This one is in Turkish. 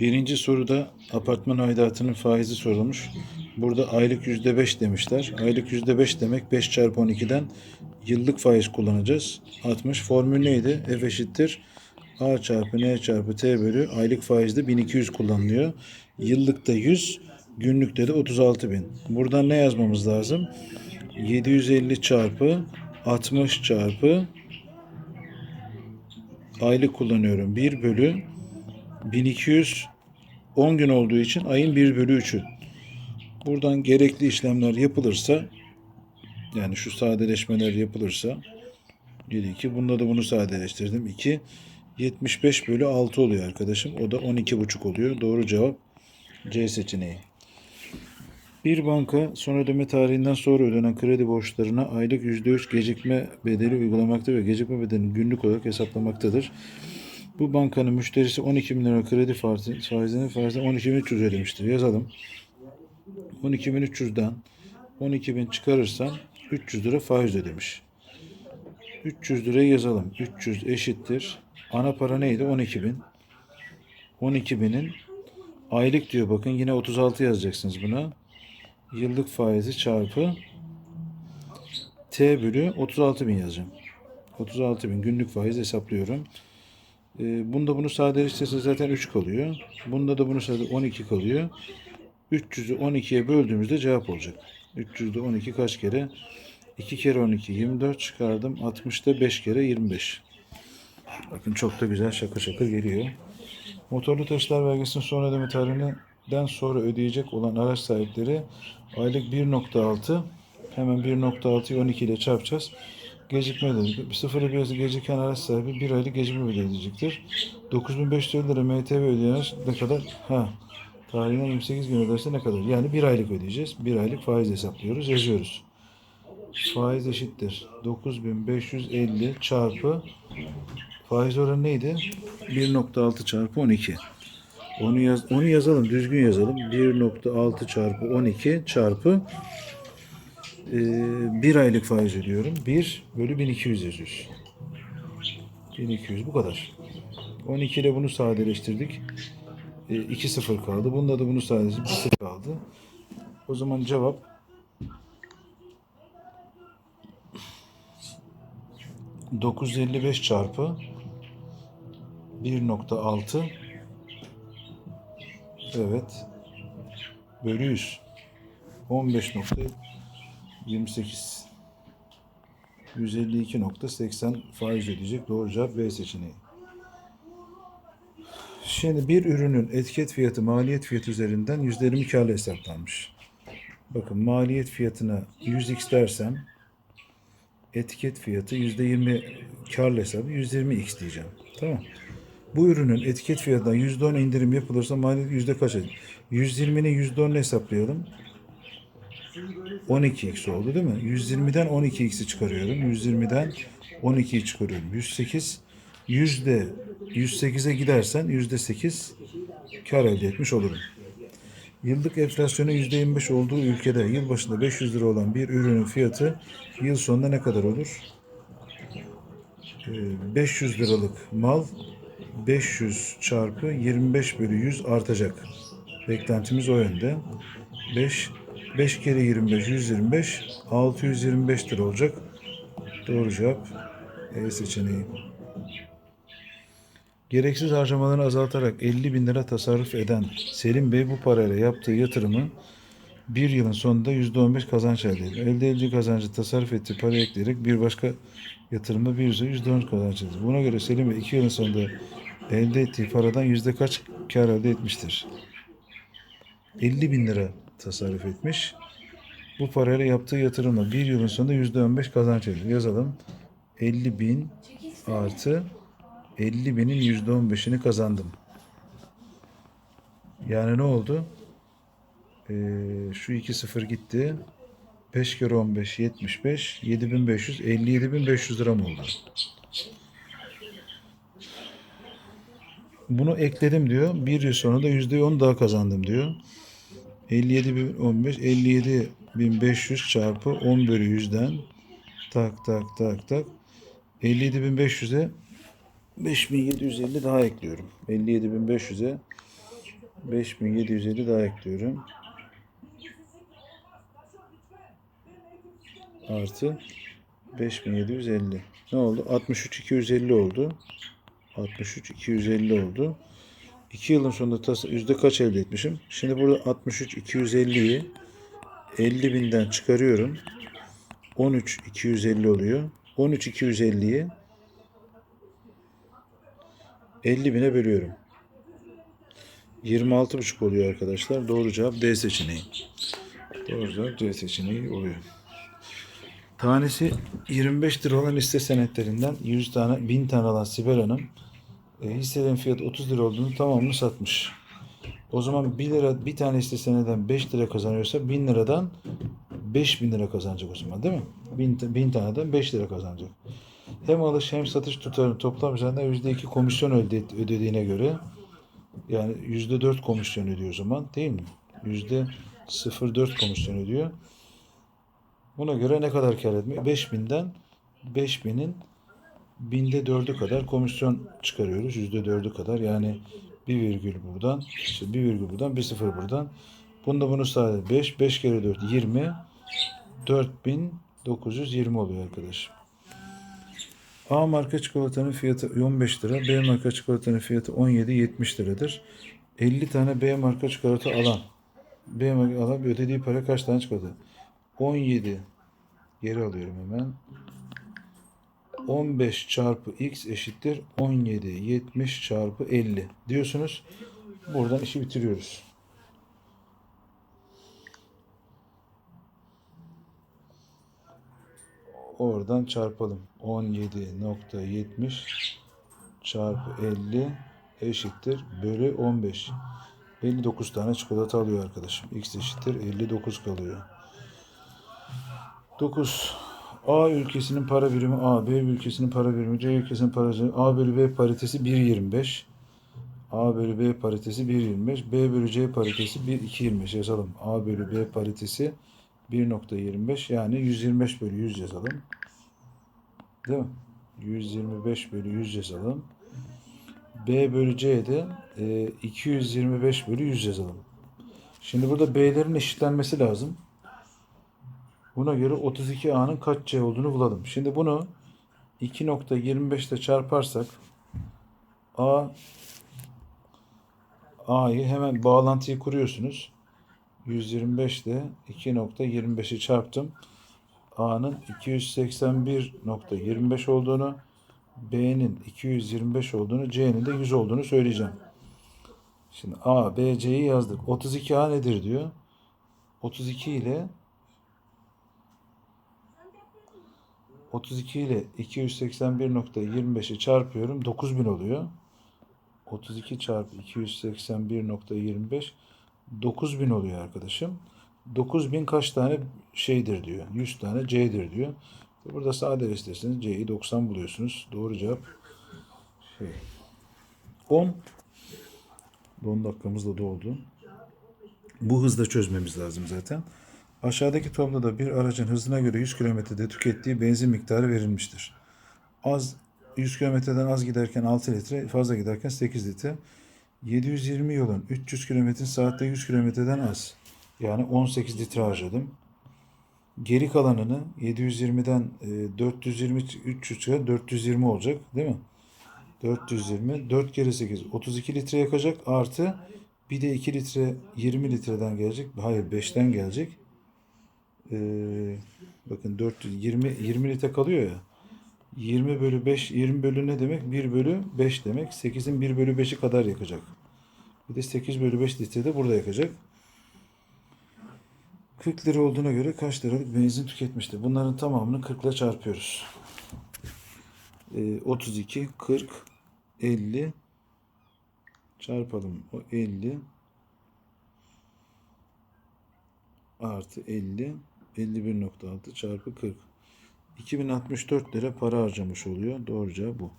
Birinci soruda apartman aidatının faizi sorulmuş. Burada aylık yüzde beş demişler. Aylık yüzde beş demek 5 çarpı 12'den yıllık faiz kullanacağız. 60. Formül neydi? F eşittir. A çarpı N çarpı T bölü aylık faizde 1200 kullanılıyor. Yıllıkta 100, günlükte de 36 bin. Buradan ne yazmamız lazım? 750 çarpı 60 çarpı aylık kullanıyorum. 1 bölü 1200 10 gün olduğu için ayın 1 bölü 3'ü. Buradan gerekli işlemler yapılırsa yani şu sadeleşmeler yapılırsa 1 2 bunda da bunu sadeleştirdim. 2 75 bölü 6 oluyor arkadaşım. O da 12,5 oluyor. Doğru cevap C seçeneği. Bir banka son ödeme tarihinden sonra ödenen kredi borçlarına aylık %3 gecikme bedeli uygulamakta ve gecikme bedelini günlük olarak hesaplamaktadır. Bu bankanın müşterisi 12 bin lira kredi faizi- faizini faizden 12.300 ödemiştir. Yazalım. 12.300'den 12.000 çıkarırsan 300 lira faiz ödemiş. 300 lirayı yazalım. 300 eşittir. Ana para neydi? 12.000. 12.000'in aylık diyor bakın yine 36 yazacaksınız buna. Yıllık faizi çarpı T bölü 36.000 yazacağım. 36.000 günlük faiz hesaplıyorum. Ee, bunda bunu sadeleştirirse zaten 3 kalıyor. Bunda da bunu sadece 12 kalıyor. 300'ü 12'ye böldüğümüzde cevap olacak. 300'de 12 kaç kere? 2 kere 12 24 çıkardım. 60'da 5 kere 25. Bakın çok da güzel şakır şakır geliyor. Motorlu taşıtlar vergisinin son ödeme tarihinden sonra ödeyecek olan araç sahipleri aylık 1.6 hemen 1.6'yı 12 ile çarpacağız. Gecikme. Sıfırı bir geciken araç sahibi bir aylık gecikme bedeli ödeyecektir. 9550 lira MTV ödeyen ne kadar? Ha. Tarihinden 28 gün öderse ne kadar? Yani bir aylık ödeyeceğiz. Bir aylık faiz hesaplıyoruz. Yazıyoruz. Faiz eşittir. 9550 çarpı faiz oranı neydi? 1.6 çarpı 12. Onu yaz, onu yazalım, düzgün yazalım. 1.6 çarpı 12 çarpı e, bir aylık faiz ödüyorum. 1 bölü 1200 yazıyoruz. 1200 bu kadar. 12 ile bunu sadeleştirdik. E, 2 sıfır kaldı. Bunda da bunu sadeleştirdik. 1 sıfır kaldı. O zaman cevap ...955 çarpı 1.6 Evet bölü 100 15.28 152.80 faiz ödeyecek. Doğru cevap B seçeneği. Şimdi bir ürünün etiket fiyatı maliyet fiyatı üzerinden %20 karlı hesaplanmış. Bakın maliyet fiyatına 100x dersem etiket fiyatı %20 karlı hesabı 120x diyeceğim. Tamam. Bu ürünün etiket fiyatından %10 indirim yapılırsa maliyet yüzde kaç eder? 120'nin %10'unu hesaplayalım. 12x oldu değil mi? 120'den 12x'i çıkarıyorum. 120'den 12'yi çıkarıyorum. 108 yüzde 108'e gidersen yüzde 8 kar elde etmiş olurum. Yıllık enflasyonu %25 olduğu ülkede yıl başında 500 lira olan bir ürünün fiyatı yıl sonunda ne kadar olur? Ee, 500 liralık mal 500 çarpı 25 bölü 100 artacak. Beklentimiz o yönde. 5 5 kere 25 125 625 lira olacak. Doğru cevap E seçeneği. Gereksiz harcamalarını azaltarak 50 bin lira tasarruf eden Selim Bey bu parayla yaptığı yatırımı bir yılın sonunda %15 kazanç elde ediyor. Elde edici kazancı tasarruf ettiği parayı ekleyerek bir başka yatırımda bir yüzde 10 kazanç elde ediyor. Buna göre Selim Bey iki yılın sonunda elde ettiği paradan yüzde kaç kar elde etmiştir? 50 bin lira tasarruf etmiş. Bu parayla yaptığı yatırımla bir yılın sonunda yüzde 15 kazanç elde. Yazalım. 50 bin artı 50 binin yüzde 15'ini kazandım. Yani ne oldu? Ee, şu 2 sıfır gitti. 5 kere 15 75 7500 57500 lira mı oldu? Bunu ekledim diyor. Bir yıl sonra da %10 daha kazandım diyor. 57.015 57.500 çarpı 10 bölü 100'den tak tak tak tak 57.500'e 5750 daha ekliyorum. 57.500'e 5750 daha ekliyorum. Artı 5750. Ne oldu? 63 250 oldu. 63 250 oldu. 2 yılın sonunda tas yüzde kaç elde etmişim? Şimdi burada 63 250'yi 50 binden çıkarıyorum. 13 250 oluyor. 13 250'yi 50 bine bölüyorum. 26,5 oluyor arkadaşlar. Doğru cevap D seçeneği. Doğru cevap D seçeneği oluyor. Tanesi 25 lira olan hisse senetlerinden 100 tane 1000 tane alan Sibel Hanım e, hisselerin fiyatı 30 lira olduğunu tamamını satmış. O zaman 1 lira bir tane hisse seneden 5 lira kazanıyorsa 1000 liradan 5000 lira kazanacak o zaman değil mi? 1000, 1000 taneden 5 lira kazanacak. Hem alış hem satış tutarını toplam üzerinden %2 komisyon öde, ödediğine göre yani %4 komisyon ödüyor o zaman değil mi? %0,4 komisyon ödüyor. Buna göre ne kadar kar etmek? 5000'den 5000'in binde 4'ü kadar komisyon çıkarıyoruz. %4'ü kadar. Yani bir virgül buradan, işte bir virgül buradan, bir sıfır buradan. Bunda bunu sadece 5, 5 kere 4, 20. 4920 oluyor arkadaşım. A marka çikolatanın fiyatı 15 lira. B marka çikolatanın fiyatı 17.70 liradır. 50 tane B marka çikolata alan. B marka alan ödediği para kaç tane çikolata? 17 geri alıyorum hemen. 15 çarpı x eşittir 17 70 çarpı 50 diyorsunuz. Buradan işi bitiriyoruz. Oradan çarpalım. 17.70 çarpı 50 eşittir bölü 15. 59 tane çikolata alıyor arkadaşım. X eşittir 59 kalıyor. 9. A ülkesinin para birimi A, B ülkesinin para birimi, C ülkesinin para birimi, A bölü B paritesi 1.25. A bölü B paritesi 1.25. B bölü C paritesi 1.225 yazalım. A bölü B paritesi 1.25 yani 125 bölü 100 yazalım. Değil mi? 125 bölü 100 yazalım. B bölü C'de e, 225 bölü 100 yazalım. Şimdi burada B'lerin eşitlenmesi lazım. Buna göre 32A'nın kaç C olduğunu bulalım. Şimdi bunu 2.25 ile çarparsak A A'yı hemen bağlantıyı kuruyorsunuz. 125 ile 2.25'i çarptım. A'nın 281.25 olduğunu, B'nin 225 olduğunu, C'nin de 100 olduğunu söyleyeceğim. Şimdi A, B, C'yi yazdık. 32A nedir diyor. 32 ile 32 ile 281.25'i çarpıyorum. 9000 oluyor. 32 çarpı 281.25 9000 oluyor arkadaşım. 9000 kaç tane şeydir diyor. 100 tane C'dir diyor. Burada sadeleştirirseniz C'yi 90 buluyorsunuz. Doğru cevap şey 10 10 dakikamız da doldu. Bu hızda çözmemiz lazım zaten. Aşağıdaki tabloda bir aracın hızına göre 100 kilometrede tükettiği benzin miktarı verilmiştir. Az 100 kilometreden az giderken 6 litre, fazla giderken 8 litre. 720 yolun 300 kilometre saatte 100 kilometreden az. Yani 18 litre harcadım. Geri kalanını 720'den e, 420 300 çıkar 420 olacak değil mi? 420 4 kere 8 32 litre yakacak artı bir de 2 litre 20 litreden gelecek. Hayır 5'ten gelecek. Ee, bakın 420 20 litre kalıyor ya. 20 bölü 5 20 bölü ne demek? 1 bölü 5 demek. 8'in 1 bölü 5'i kadar yakacak. Bir de 8 bölü 5 litre de burada yakacak. 40 lira olduğuna göre kaç liralık benzin tüketmişti? Bunların tamamını 40 ile çarpıyoruz. Ee, 32, 40, 50 çarpalım. O 50 artı 50 51.6 çarpı 40. 2064 lira para harcamış oluyor. Doğru cevap bu.